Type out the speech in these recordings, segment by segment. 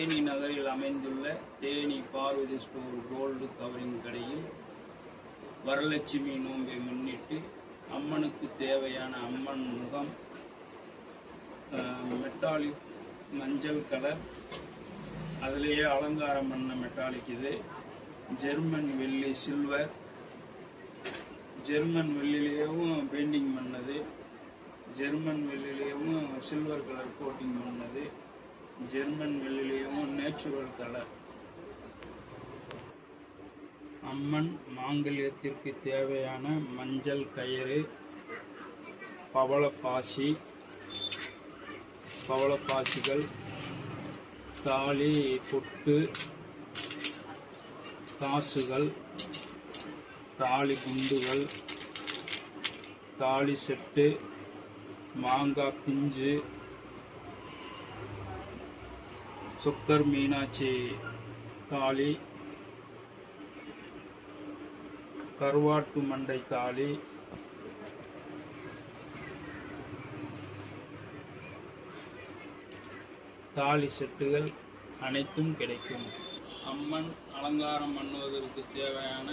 தேனி நகரில் அமைந்துள்ள Theni Parvathi store gold covering கடையில் வரலட்சுமி நோன்பை முன்னிட்டு அம்மனுக்கு தேவையான அம்மன் முகம் மெட்டாலிக் மஞ்சள் கலர் அதுலேயே அலங்காரம் பண்ண மெட்டாலிக் இது. ஜெர்மன் வெள்ளி சில்வர் ஜெர்மன் வெள்ளிலேயும் பெயிண்டிங் பண்ணது. ஜெர்மன் வெள்ளிலேயும் சில்வர் கலர் கோட்டிங் பண்ணது. ஜெர்மன் வெள்ளிலேயும் நேச்சுரல் கலர் அம்மன் மாங்கல்யத்திற்கு தேவையான மஞ்சள் கயிறு பவளப்பாசி பவளப்பாசிகள் தாலி பொட்டு காசுகள் தாலி குண்டுகள் தாலி செட்டு மாங்காய் பிஞ்சு சுக்கர் மீனாட்சி தாலி கருவாட்டு மண்டை தாலி தாலி செட்டுகள் அனைத்தும் கிடைக்கும். அம்மன் அலங்காரம் பண்ணுவதற்கு தேவையான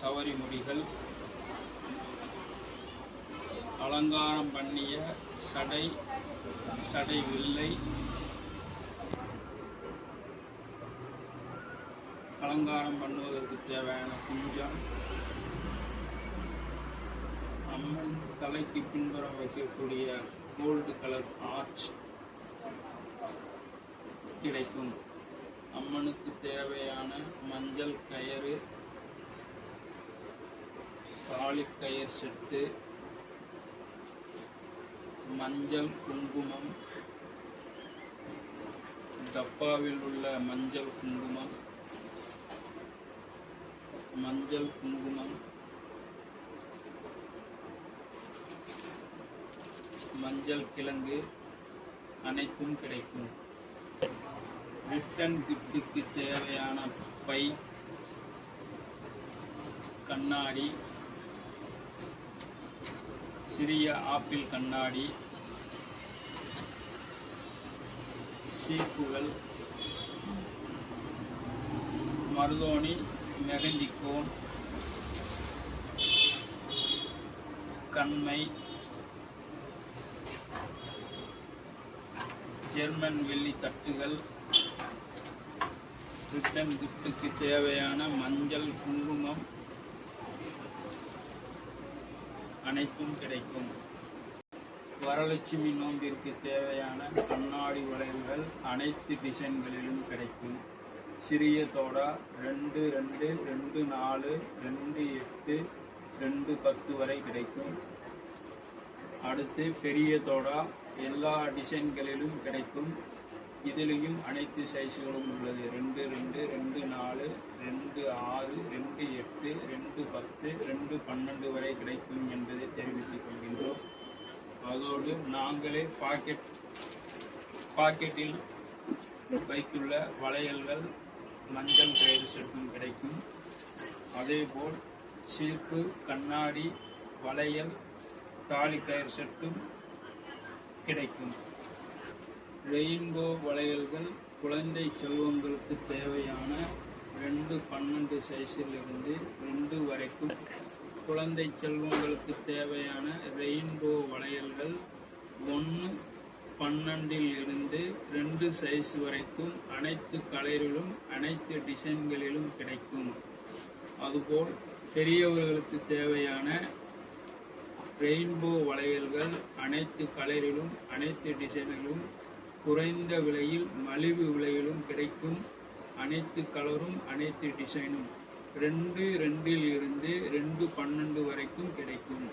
சவரி முடிகள் அலங்காரம் பண்ணிய சடை சடை வில்லை அலங்காரம் பண்ணுவதற்கு தேவையான குஞ்சம் அம்மன் தலைக்கு பின்புறம் வைக்கக்கூடிய கோல்டு கலர் ஆர்ச் கிடைக்கும். அம்மனுக்கு தேவையான மஞ்சள் கயிறு தாலிக்கயிறு செட்டு மஞ்சள் குங்குமம் டப்பாவில் உள்ள மஞ்சள் குங்குமம் மஞ்சள் குங்குமம் மஞ்சள் கிழங்கு அனைத்தும் கிடைக்கும். ரிட்டன் கிஃப்ட்டுக்கு தேவையான பை. கண்ணாடி. சிறிய ஆப்பிள் கண்ணாடி. சீப்புகள். மருதோணி. மெகந்திக்கோன் கண்மை. ஜெர்மன் வெள்ளி தட்டுகள். ரிட்டன் கிஃப்ட்டுக்கு தேவையான மஞ்சள் குங்குமம் அனைத்தும் கிடைக்கும். வரலட்சுமி நோம்பிற்கு தேவையான கண்ணாடி வளையல்கள் அனைத்து டிசைன்களிலும் கிடைக்கும். சிறிய தோடா ரெண்டு ரெண்டு ரெண்டு நாலு ரெண்டு எட்டு ரெண்டு பத்து வரை கிடைக்கும். அடுத்து பெரிய தோடா எல்லா டிசைன்களிலும் கிடைக்கும். இதிலையும் அனைத்து சைஸ்களும் உள்ளது. ரெண்டு ரெண்டு ரெண்டு நாலு ரெண்டு ஆறு ரெண்டு எட்டு ரெண்டு பத்து ரெண்டு பன்னெண்டு வரை கிடைக்கும் என்பதை தெரிவித்துக் கொள்கின்றோம். அதோடு நாங்களே பாக்கெட் பாக்கெட்டில் வைத்துள்ள வளையல்கள் மஞ்சள் கயிறு செட்டும் கிடைக்கும். அதேபோல் சீப்பு கண்ணாடி வளையல் தாலி கயிறு செட்டும் கிடைக்கும். ரெயின்போ வளையல்கள் குழந்தை செல்வங்களுக்கு தேவையான ரெண்டு பன்னெண்டு சைஸிலிருந்து ரெண்டு வரைக்கும். குழந்தை செல்வங்களுக்கு தேவையான ரெயின்போ வளையல்கள் ஒன்று பன்னெண்டில் இருந்து ரெண்டு சைஸ் வரைக்கும் அனைத்து கலரிலும் அனைத்து டிசைன்களிலும் கிடைக்கும். அதுபோல் பெரியவர்களுக்கு தேவையான ரெயின்போ வளையல்கள் அனைத்து கலரிலும் அனைத்து டிசைனிலும் குறைந்த விலையில் மலிவு விலையிலும் கிடைக்கும். அனைத்து கலரும் அனைத்து டிசைனும் ரெண்டு ரெண்டில் இருந்து ரெண்டு பன்னெண்டு வரைக்கும் கிடைக்கும்.